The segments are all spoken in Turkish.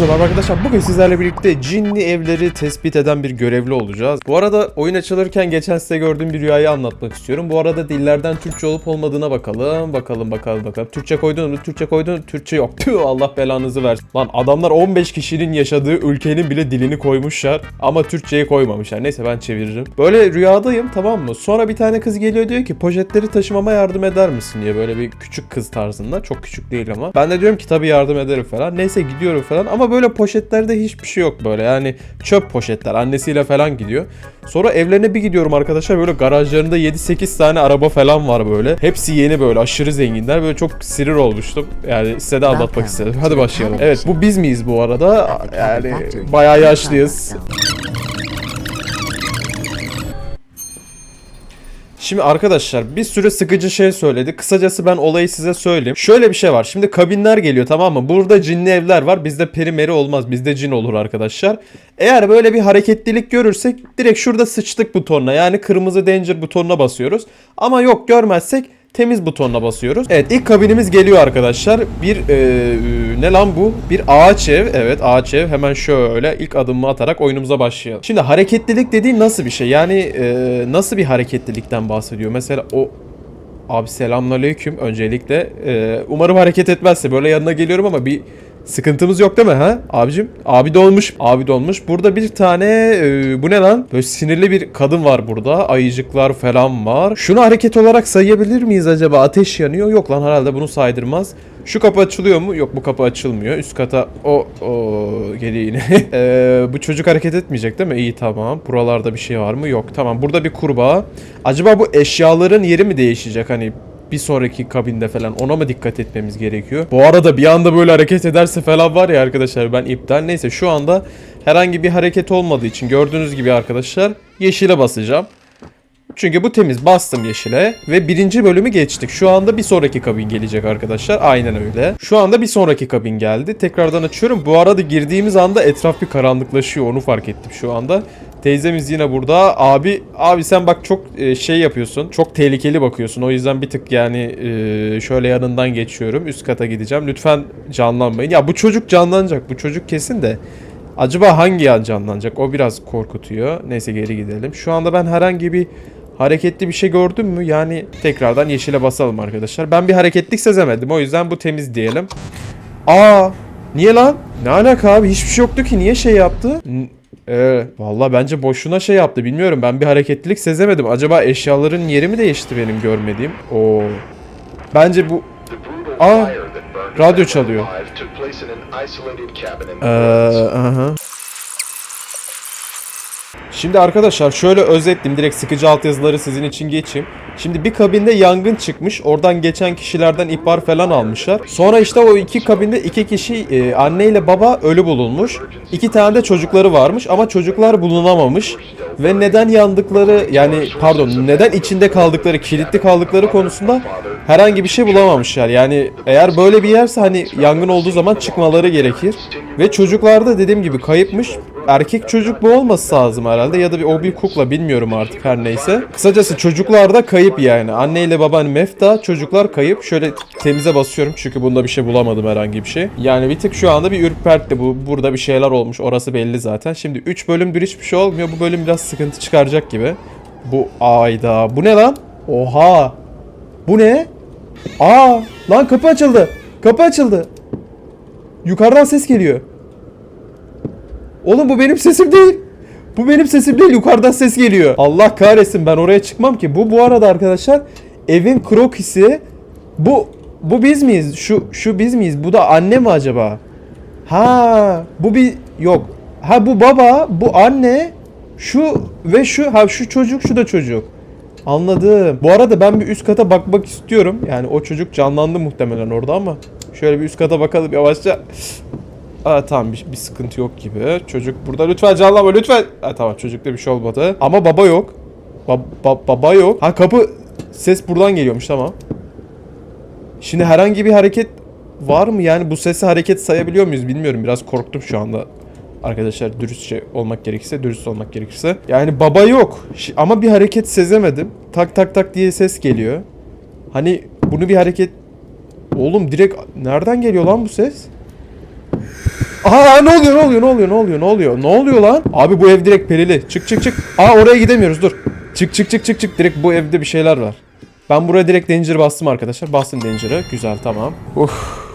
Merhaba arkadaşlar. Bugün sizlerle birlikte cinli evleri tespit eden bir görevli olacağız. Bu arada oyun açılırken geçen size gördüğüm bir rüyayı anlatmak istiyorum. Bu arada dillerden Türkçe olup olmadığına bakalım. Bakalım bakalım bakalım. Türkçe koydun mu? Türkçe koydun. Türkçe yok. Tüh Allah belanızı versin. Lan adamlar 15 kişinin yaşadığı ülkenin bile dilini koymuşlar. Ama Türkçeyi koymamışlar. Neyse ben çeviririm. Böyle rüyadayım tamam mı? Sonra bir tane kız geliyor diyor ki poşetleri taşımama yardım eder misin diye. Böyle bir küçük kız tarzında. Çok küçük değil ama. Ben de diyorum ki tabii yardım ederim falan. Neyse gidiyorum falan. Ama böyle poşetlerde hiçbir şey yok böyle. Yani çöp poşetler. Annesiyle falan gidiyor. Sonra evlerine bir gidiyorum arkadaşlar. Böyle garajlarında 7-8 tane araba falan var böyle. Hepsi yeni böyle aşırı zenginler. Böyle çok sinir olmuştum. Yani size de anlatmak istedim. Hadi başlayalım. Evet bu biz miyiz bu arada? Yani bayağı yaşlıyız. Şimdi arkadaşlar bir sürü sıkıcı şey söyledi. Kısacası ben olayı size söyleyeyim. Şöyle bir şey var. Şimdi kabinler geliyor tamam mı? Burada cinli evler var. Bizde perimeri olmaz. Bizde cin olur arkadaşlar. Eğer böyle bir hareketlilik görürsek direkt şurada sıçtık butonuna. Yani kırmızı danger butonuna basıyoruz. Ama yok görmezsek temiz butonuna basıyoruz. Evet ilk kabinimiz geliyor arkadaşlar. Bir e, ne lan bu? Bir ağaç ev. Evet ağaç ev. Hemen şöyle ilk adımımı atarak oyunumuza başlayalım. Şimdi hareketlilik dediğin nasıl bir şey? Yani e, nasıl bir hareketlilikten bahsediyor? Mesela o Abi selamünaleyküm öncelikle. E, umarım hareket etmezse böyle yanına geliyorum ama bir sıkıntımız yok değil mi ha? Abicim abi dolmuş. Abi dolmuş. Burada bir tane e, bu ne lan? Böyle sinirli bir kadın var burada. Ayıcıklar falan var. Şunu hareket olarak sayabilir miyiz acaba? Ateş yanıyor. Yok lan herhalde bunu saydırmaz. Şu kapı açılıyor mu? Yok bu kapı açılmıyor. Üst kata o o geliyor yine. Ee, bu çocuk hareket etmeyecek değil mi? İyi tamam. Buralarda bir şey var mı? Yok. Tamam. Burada bir kurbağa. Acaba bu eşyaların yeri mi değişecek? Hani bir sonraki kabinde falan ona mı dikkat etmemiz gerekiyor? Bu arada bir anda böyle hareket ederse falan var ya arkadaşlar ben iptal. Neyse şu anda herhangi bir hareket olmadığı için gördüğünüz gibi arkadaşlar yeşile basacağım. Çünkü bu temiz. Bastım yeşile ve birinci bölümü geçtik. Şu anda bir sonraki kabin gelecek arkadaşlar. Aynen öyle. Şu anda bir sonraki kabin geldi. Tekrardan açıyorum. Bu arada girdiğimiz anda etraf bir karanlıklaşıyor. Onu fark ettim şu anda. Teyzemiz yine burada. Abi abi sen bak çok e, şey yapıyorsun. Çok tehlikeli bakıyorsun. O yüzden bir tık yani e, şöyle yanından geçiyorum. Üst kata gideceğim. Lütfen canlanmayın. Ya bu çocuk canlanacak. Bu çocuk kesin de. Acaba hangi an canlanacak? O biraz korkutuyor. Neyse geri gidelim. Şu anda ben herhangi bir hareketli bir şey gördüm mü? Yani tekrardan yeşile basalım arkadaşlar. Ben bir hareketlik sezemedim. O yüzden bu temiz diyelim. Aa! Niye lan? Ne alaka abi? Hiçbir şey yoktu ki. Niye şey yaptı? Ee, Valla bence boşuna şey yaptı. Bilmiyorum. Ben bir hareketlilik sezemedim. Acaba eşyaların yeri mi değişti benim görmediğim? Oo. Bence bu... Aa! radyo çalıyor. Ee, aha. Şimdi arkadaşlar şöyle özetleyeyim. Direkt sıkıcı altyazıları sizin için geçeyim. Şimdi bir kabinde yangın çıkmış. Oradan geçen kişilerden ihbar falan almışlar. Sonra işte o iki kabinde iki kişi e, anne ile baba ölü bulunmuş. İki tane de çocukları varmış ama çocuklar bulunamamış. Ve neden yandıkları yani pardon neden içinde kaldıkları kilitli kaldıkları konusunda herhangi bir şey bulamamışlar. Yani eğer böyle bir yerse hani yangın olduğu zaman çıkmaları gerekir. Ve çocuklarda dediğim gibi kayıpmış. Erkek çocuk bu olması lazım herhalde ya da bir o bir kukla bilmiyorum artık her neyse. Kısacası çocuklarda kayıp yani. Anne ile baba hani mefta çocuklar kayıp. Şöyle temize basıyorum çünkü bunda bir şey bulamadım herhangi bir şey. Yani bir tık şu anda bir ürpertti bu. Burada bir şeyler olmuş. Orası belli zaten. Şimdi 3 bölümdür hiçbir şey olmuyor. Bu bölüm biraz sıkıntı çıkaracak gibi. Bu ayda. Bu ne lan? Oha. Bu ne? Aa lan kapı açıldı. Kapı açıldı. Yukarıdan ses geliyor. Oğlum bu benim sesim değil. Bu benim sesim değil. Yukarıdan ses geliyor. Allah kahretsin ben oraya çıkmam ki. Bu bu arada arkadaşlar evin krokisi. Bu bu biz miyiz? Şu şu biz miyiz? Bu da anne mi acaba? Ha, bu bir yok. Ha bu baba, bu anne, şu ve şu ha şu çocuk, şu da çocuk. Anladım. Bu arada ben bir üst kata bakmak istiyorum. Yani o çocuk canlandı muhtemelen orada ama şöyle bir üst kata bakalım yavaşça. Aa, tamam bir, bir sıkıntı yok gibi. Çocuk burada lütfen canlanma lütfen. Ha, tamam çocukta bir şey olmadı. Ama baba yok. Ba- ba- baba yok. Ha kapı ses buradan geliyormuş tamam. Şimdi herhangi bir hareket var mı? Yani bu sesi hareket sayabiliyor muyuz bilmiyorum. Biraz korktum şu anda. Arkadaşlar dürüstçe olmak gerekirse, dürüst olmak gerekirse. Yani baba yok. Ama bir hareket sezemedim. Tak tak tak diye ses geliyor. Hani bunu bir hareket... Oğlum direkt nereden geliyor lan bu ses? Aa ne oluyor ne oluyor ne oluyor ne oluyor ne oluyor ne oluyor lan? Abi bu ev direkt perili. Çık çık çık. Aa oraya gidemiyoruz dur. Çık çık çık çık çık. Direkt bu evde bir şeyler var. Ben buraya direkt danger bastım arkadaşlar. Bastım danger'ı. Güzel tamam. Uf.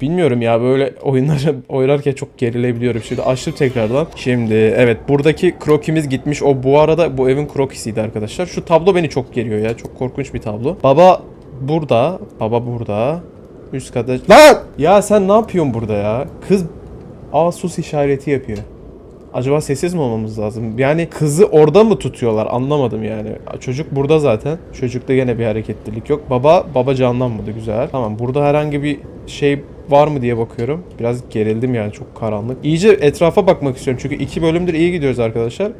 Bilmiyorum ya böyle oyunları oynarken çok gerilebiliyorum. Şimdi açtım tekrardan. Şimdi evet buradaki krokimiz gitmiş. O bu arada bu evin krokisiydi arkadaşlar. Şu tablo beni çok geriyor ya. Çok korkunç bir tablo. Baba burada. Baba burada. Üst kata... Lan! Ya sen ne yapıyorsun burada ya? Kız Aa sus işareti yapıyor. Acaba sessiz mi olmamız lazım? Yani kızı orada mı tutuyorlar? Anlamadım yani. Çocuk burada zaten. Çocukta gene bir hareketlilik yok. Baba baba canlanmadı güzel. Tamam burada herhangi bir şey var mı diye bakıyorum. Biraz gerildim yani çok karanlık. İyice etrafa bakmak istiyorum çünkü iki bölümdür iyi gidiyoruz arkadaşlar.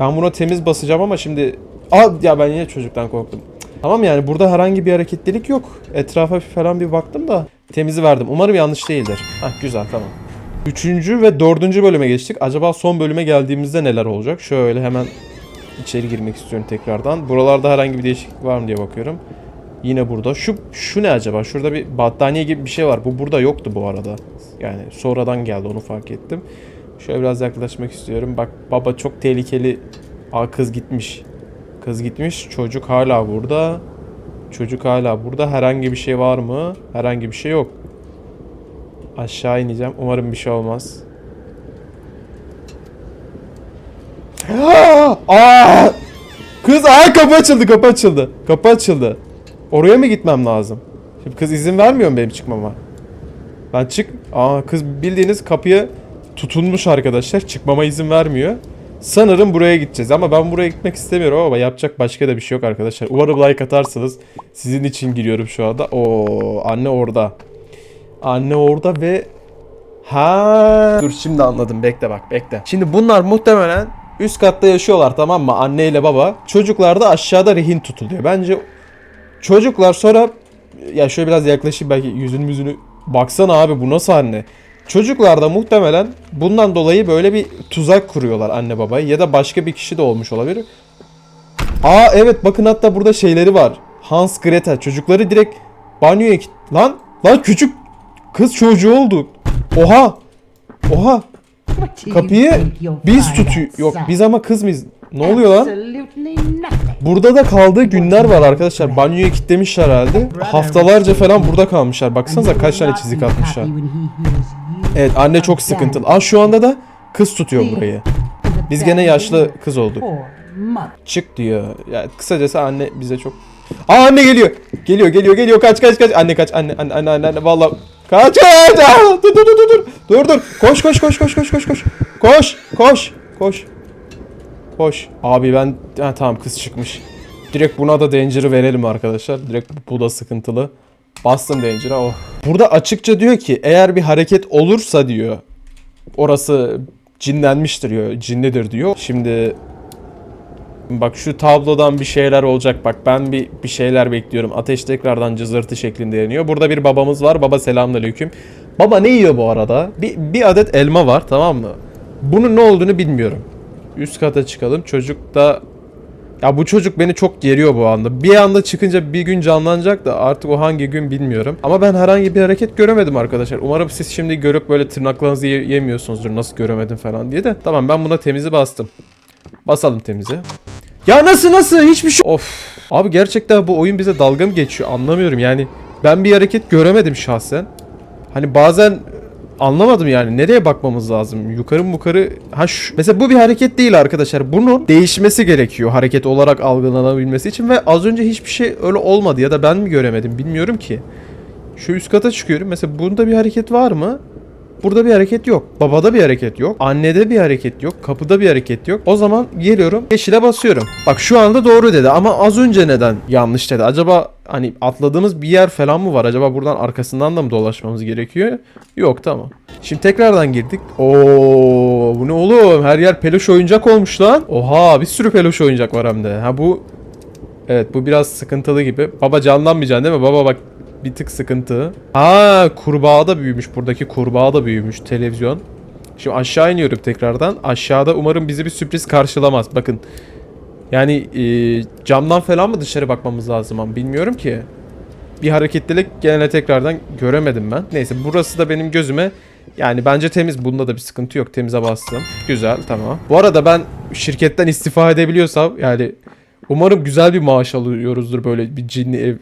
Ben buna temiz basacağım ama şimdi... Aa ya ben yine çocuktan korktum. Tamam yani burada herhangi bir hareketlilik yok. Etrafa falan bir baktım da temizi verdim. Umarım yanlış değildir. Hah güzel tamam. Üçüncü ve dördüncü bölüme geçtik. Acaba son bölüme geldiğimizde neler olacak? Şöyle hemen içeri girmek istiyorum tekrardan. Buralarda herhangi bir değişiklik var mı diye bakıyorum. Yine burada. Şu şu ne acaba? Şurada bir battaniye gibi bir şey var. Bu burada yoktu bu arada. Yani sonradan geldi onu fark ettim. Şöyle biraz yaklaşmak istiyorum. Bak baba çok tehlikeli. Aa kız gitmiş. Kız gitmiş. Çocuk hala burada. Çocuk hala burada. Herhangi bir şey var mı? Herhangi bir şey yok. Aşağı ineceğim. Umarım bir şey olmaz. Aa! Kız aa kapı açıldı kapı açıldı. Kapı açıldı. Oraya mı gitmem lazım? Şimdi kız izin vermiyor mu benim çıkmama? Ben çık. Aa kız bildiğiniz kapıya tutunmuş arkadaşlar. Çıkmama izin vermiyor. Sanırım buraya gideceğiz ama ben buraya gitmek istemiyorum ama yapacak başka da bir şey yok arkadaşlar. Umarım like atarsınız. Sizin için giriyorum şu anda. Oo anne orada. Anne orada ve ha dur şimdi anladım bekle bak bekle. Şimdi bunlar muhtemelen üst katta yaşıyorlar tamam mı? Anne ile baba. Çocuklar da aşağıda rehin tutuluyor. Bence çocuklar sonra ya şöyle biraz yaklaşayım belki yüzünü yüzünü baksana abi bu nasıl anne? Çocuklar da muhtemelen bundan dolayı böyle bir tuzak kuruyorlar anne babaya ya da başka bir kişi de olmuş olabilir. Aa evet bakın hatta burada şeyleri var. Hans Gretel çocukları direkt banyoya kit... Lan lan küçük kız çocuğu oldu. Oha. Oha. Kapıyı biz tutuyor. Yok biz ama kız mıyız? Ne oluyor lan? Burada da kaldığı günler var arkadaşlar. Banyoya kilitlemişler herhalde. Haftalarca falan burada kalmışlar. Baksanıza kaç tane çizik atmışlar. Evet anne çok sıkıntılı. Aa şu anda da kız tutuyor burayı. Biz gene yaşlı kız olduk. Çık diyor. Ya kısacası anne bize çok Aa anne geliyor. Geliyor geliyor geliyor kaç kaç kaç. Anne kaç anne anne anne anne, anne. vallahi kaç dur dur dur dur dur. Dur. Koş koş koş koş koş koş koş. Koş koş koş. Koş. Abi ben ha, tamam kız çıkmış. Direkt buna da danger'ı verelim arkadaşlar. Direkt bu da sıkıntılı. Bastım danger'a oh. Burada açıkça diyor ki eğer bir hareket olursa diyor orası cinlenmiştir diyor. Cinlidir diyor. Şimdi Bak şu tablodan bir şeyler olacak. Bak ben bir bir şeyler bekliyorum. Ateş tekrardan cızırtı şeklinde yanıyor. Burada bir babamız var. Baba selamünaleyküm. Baba ne yiyor bu arada? Bir, bir adet elma var tamam mı? Bunun ne olduğunu bilmiyorum. Üst kata çıkalım. Çocuk da ya bu çocuk beni çok geriyor bu anda. Bir anda çıkınca bir gün canlanacak da artık o hangi gün bilmiyorum. Ama ben herhangi bir hareket göremedim arkadaşlar. Umarım siz şimdi görüp böyle tırnaklarınızı ye- yemiyorsunuzdur nasıl göremedim falan diye de. Tamam ben buna temizi bastım. Basalım temizi. Ya nasıl nasıl hiçbir şey Of. Abi gerçekten bu oyun bize dalga mı geçiyor anlamıyorum yani. Ben bir hareket göremedim şahsen. Hani bazen anlamadım yani nereye bakmamız lazım? Yukarı mı yukarı ha şu, mesela bu bir hareket değil arkadaşlar. Bunun değişmesi gerekiyor hareket olarak algılanabilmesi için ve az önce hiçbir şey öyle olmadı ya da ben mi göremedim bilmiyorum ki. Şu üst kata çıkıyorum. Mesela bunda bir hareket var mı? Burada bir hareket yok. Babada bir hareket yok. Annede bir hareket yok. Kapıda bir hareket yok. O zaman geliyorum yeşile basıyorum. Bak şu anda doğru dedi ama az önce neden yanlış dedi? Acaba hani atladığımız bir yer falan mı var? Acaba buradan arkasından da mı dolaşmamız gerekiyor? Yok tamam. Şimdi tekrardan girdik. Oo bu ne oğlum? Her yer peluş oyuncak olmuş lan. Oha bir sürü peluş oyuncak var hem de. Ha bu Evet bu biraz sıkıntılı gibi. Baba canlanmayacaksın değil mi? Baba bak bir tık sıkıntı. Aa kurbağa da büyümüş. Buradaki kurbağa da büyümüş. Televizyon. Şimdi aşağı iniyorum tekrardan. Aşağıda umarım bizi bir sürpriz karşılamaz. Bakın. Yani e, camdan falan mı dışarı bakmamız lazım ama bilmiyorum ki. Bir hareketlilik gene tekrardan göremedim ben. Neyse burası da benim gözüme Yani bence temiz. Bunda da bir sıkıntı yok. Temize bastım. Güzel tamam. Bu arada ben şirketten istifa edebiliyorsam yani umarım güzel bir maaş alıyoruzdur böyle bir cinli ev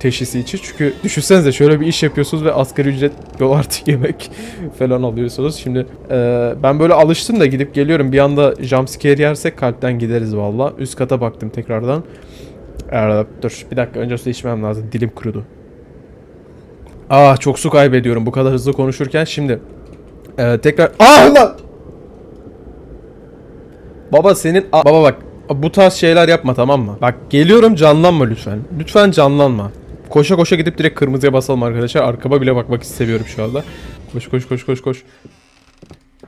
teşhisi için. Çünkü düşünsenize şöyle bir iş yapıyorsunuz ve asgari ücret yol artı yemek falan alıyorsunuz. Şimdi e, ben böyle alıştım da gidip geliyorum. Bir anda jumpscare yersek kalpten gideriz valla. Üst kata baktım tekrardan. Ee, dur bir dakika önce su içmem lazım. Dilim kurudu. Aa çok su kaybediyorum bu kadar hızlı konuşurken. Şimdi e, tekrar... Aa lan! Baba senin... Aa, baba bak bu tarz şeyler yapma tamam mı? Bak geliyorum canlanma lütfen. Lütfen canlanma. Koşa koşa gidip direkt kırmızıya basalım arkadaşlar. Arkama bile bakmak istemiyorum şu anda. Koş koş koş koş koş.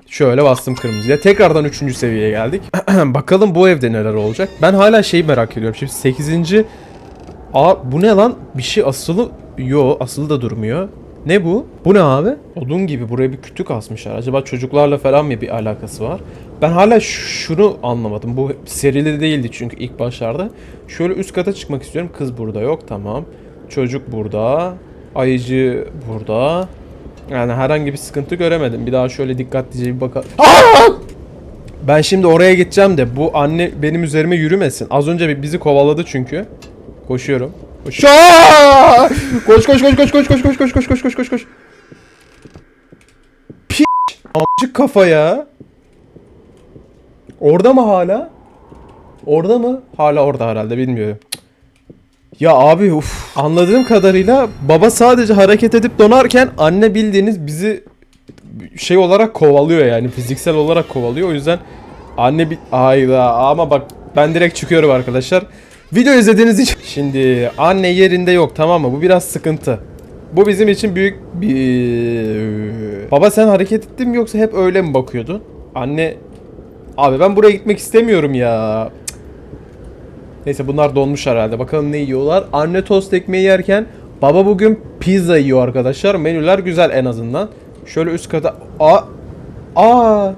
Şöyle bastım kırmızıya. Tekrardan 3. seviyeye geldik. Bakalım bu evde neler olacak. Ben hala şeyi merak ediyorum. Şimdi 8. Aa bu ne lan? Bir şey asılı... Yo asılı da durmuyor. Ne bu? Bu ne abi? Odun gibi buraya bir kütük asmışlar. Acaba çocuklarla falan mı bir alakası var? Ben hala şunu anlamadım. Bu serili değildi çünkü ilk başlarda. Şöyle üst kata çıkmak istiyorum. Kız burada yok. Tamam. Çocuk burada. Ayıcı burada. Yani herhangi bir sıkıntı göremedim. Bir daha şöyle dikkatlice bir bakalım. Ben şimdi oraya gideceğim de bu anne benim üzerime yürümesin. Az önce bizi kovaladı çünkü. Koşuyorum. Koş. Koş koş koş koş koş koş koş koş koş koş koş koş koş. Piç. Amcık kafa ya. Orada mı hala? Orada mı? Hala orada herhalde bilmiyorum. Ya abi uf. Anladığım kadarıyla baba sadece hareket edip donarken anne bildiğiniz bizi şey olarak kovalıyor yani fiziksel olarak kovalıyor. O yüzden anne bir ayda ama bak ben direkt çıkıyorum arkadaşlar. Video izlediğiniz için şimdi anne yerinde yok tamam mı? Bu biraz sıkıntı. Bu bizim için büyük bir Baba sen hareket ettin mi yoksa hep öyle mi bakıyordun? Anne Abi ben buraya gitmek istemiyorum ya. Neyse bunlar donmuş herhalde. Bakalım ne yiyorlar. Anne tost ekmeği yerken baba bugün pizza yiyor arkadaşlar. Menüler güzel en azından. Şöyle üst kata... Aa! Aa!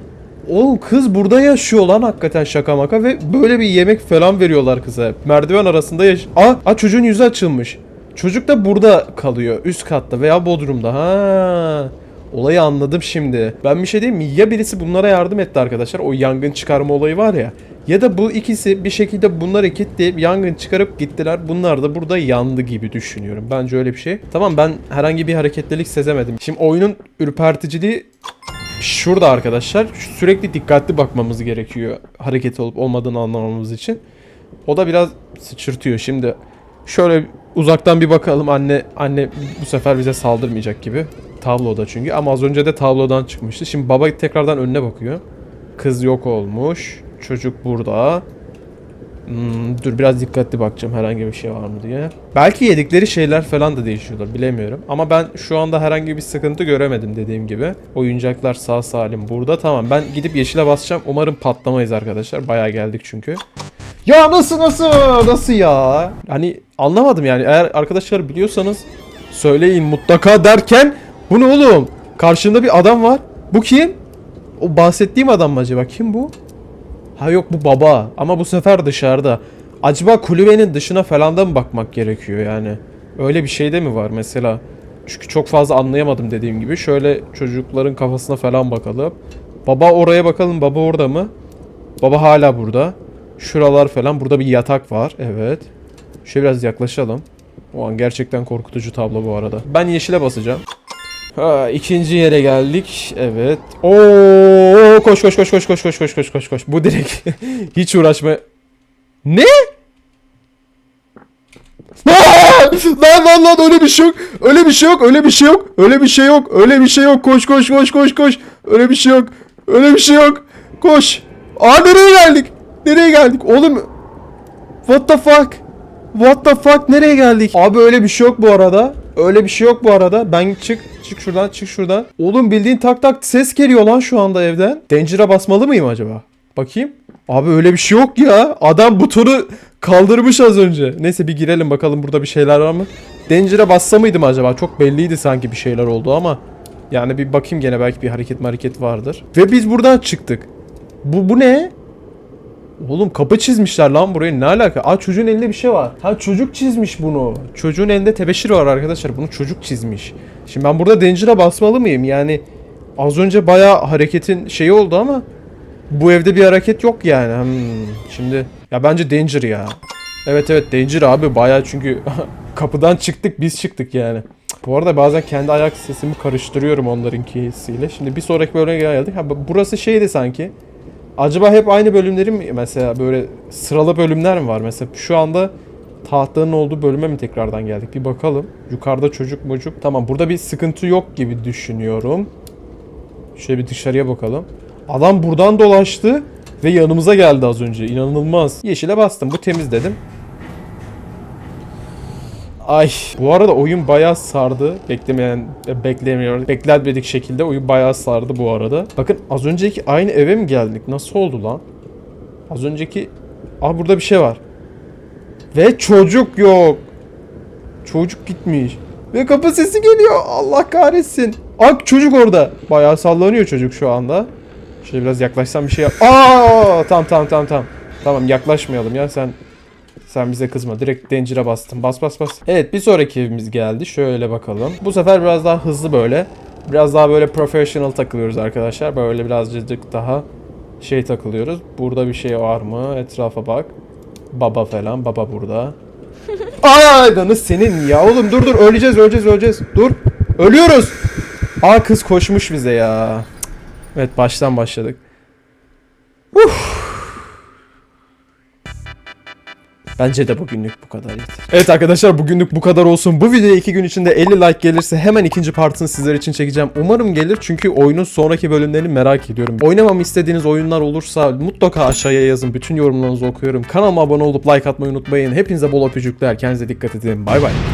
Oğlum kız burada yaşıyor lan hakikaten şaka maka ve böyle bir yemek falan veriyorlar kıza. Merdiven arasında yaş... Aa! Aa çocuğun yüzü açılmış. Çocuk da burada kalıyor. Üst katta veya bodrumda. Ha. Olayı anladım şimdi. Ben bir şey diyeyim mi? Ya birisi bunlara yardım etti arkadaşlar. O yangın çıkarma olayı var ya. Ya da bu ikisi bir şekilde bunları kilitleyip yangın çıkarıp gittiler. Bunlar da burada yandı gibi düşünüyorum. Bence öyle bir şey. Tamam ben herhangi bir hareketlilik sezemedim. Şimdi oyunun ürperticiliği şurada arkadaşlar. Sürekli dikkatli bakmamız gerekiyor. Hareket olup olmadığını anlamamız için. O da biraz sıçırtıyor. Şimdi şöyle uzaktan bir bakalım. Anne anne bu sefer bize saldırmayacak gibi. Tabloda çünkü ama az önce de tablodan çıkmıştı. Şimdi baba tekrardan önüne bakıyor. Kız yok olmuş. Çocuk burada. Hmm, dur biraz dikkatli bakacağım herhangi bir şey var mı diye. Belki yedikleri şeyler falan da değişiyorlar bilemiyorum. Ama ben şu anda herhangi bir sıkıntı göremedim dediğim gibi. Oyuncaklar sağ salim burada. Tamam ben gidip yeşile basacağım. Umarım patlamayız arkadaşlar. Bayağı geldik çünkü. Ya nasıl nasıl nasıl ya? Hani anlamadım yani eğer arkadaşlar biliyorsanız söyleyin mutlaka derken bu ne oğlum? Karşımda bir adam var. Bu kim? O bahsettiğim adam mı acaba? Kim bu? Ha yok bu baba ama bu sefer dışarıda. Acaba kulübenin dışına falan da mı bakmak gerekiyor yani? Öyle bir şey de mi var mesela? Çünkü çok fazla anlayamadım dediğim gibi. Şöyle çocukların kafasına falan bakalım. Baba oraya bakalım. Baba orada mı? Baba hala burada. Şuralar falan. Burada bir yatak var. Evet. Şöyle biraz yaklaşalım. O an gerçekten korkutucu tablo bu arada. Ben yeşile basacağım. Ha, ikinci yere geldik. Evet. Oo koş koş koş koş koş koş koş koş koş koş. Bu direkt hiç uğraşma. Ne? Lan lan lan öyle bir şey yok. Öyle bir şey yok. Öyle bir şey yok. Öyle bir şey yok. Öyle bir şey yok. Koş koş koş koş koş. Öyle bir şey yok. Öyle bir şey yok. Koş. Aa nereye geldik? Nereye geldik? Oğlum What the fuck? What the fuck? Nereye geldik? Abi öyle bir şey yok bu arada. Öyle bir şey yok bu arada. Ben çık çık şuradan çık şuradan. Oğlum bildiğin tak tak ses geliyor lan şu anda evden. Danger'a basmalı mıyım acaba? Bakayım. Abi öyle bir şey yok ya. Adam butonu kaldırmış az önce. Neyse bir girelim bakalım burada bir şeyler var mı? Danger'a bassa mıydım acaba? Çok belliydi sanki bir şeyler oldu ama. Yani bir bakayım gene belki bir hareket hareket vardır. Ve biz buradan çıktık. Bu, bu ne? Oğlum kapı çizmişler lan buraya ne alaka? Aa çocuğun elinde bir şey var. Ha çocuk çizmiş bunu. Çocuğun elinde tebeşir var arkadaşlar. Bunu çocuk çizmiş. Şimdi ben burada Danger'a basmalı mıyım? Yani Az önce bayağı hareketin şeyi oldu ama bu evde bir hareket yok yani. Hmm, şimdi ya bence danger ya. Evet evet danger abi bayağı çünkü kapıdan çıktık biz çıktık yani. Bu arada bazen kendi ayak sesimi karıştırıyorum onlarınkisiyle. Şimdi bir sonraki bölüme geldik. Ha, bu- burası şeydi sanki. Acaba hep aynı bölümleri mi mesela böyle sıralı bölümler mi var? Mesela şu anda tahtanın olduğu bölüme mi tekrardan geldik? Bir bakalım. Yukarıda çocuk mucuk. Tamam burada bir sıkıntı yok gibi düşünüyorum. Şöyle bir dışarıya bakalım. Adam buradan dolaştı ve yanımıza geldi az önce. İnanılmaz. Yeşile bastım. Bu temiz dedim. Ay. Bu arada oyun bayağı sardı. Beklemeyen, e, beklemiyor. Beklenmedik şekilde oyun bayağı sardı bu arada. Bakın az önceki aynı eve mi geldik? Nasıl oldu lan? Az önceki... Aa burada bir şey var. Ve çocuk yok. Çocuk gitmiş. Ve kapı sesi geliyor. Allah kahretsin. Ak çocuk orada. Bayağı sallanıyor çocuk şu anda. Şöyle biraz yaklaşsam bir şey yap. Aa tamam tamam tamam tamam. Tamam yaklaşmayalım ya sen sen bize kızma. Direkt danger'a bastım. Bas bas bas. Evet bir sonraki evimiz geldi. Şöyle bakalım. Bu sefer biraz daha hızlı böyle. Biraz daha böyle professional takılıyoruz arkadaşlar. Böyle birazcık daha şey takılıyoruz. Burada bir şey var mı? Etrafa bak. Baba falan. Baba burada. Ay danı senin ya. Oğlum dur dur. Öleceğiz öleceğiz öleceğiz. Dur. Ölüyoruz. Aa kız koşmuş bize ya. Evet baştan başladık. Bence de bugünlük bu kadar yeter. Evet arkadaşlar bugünlük bu kadar olsun. Bu videoya 2 gün içinde 50 like gelirse hemen ikinci partını sizler için çekeceğim. Umarım gelir çünkü oyunun sonraki bölümlerini merak ediyorum. Oynamamı istediğiniz oyunlar olursa mutlaka aşağıya yazın. Bütün yorumlarınızı okuyorum. Kanalıma abone olup like atmayı unutmayın. Hepinize bol öpücükler. Kendinize dikkat edin. Bay bay.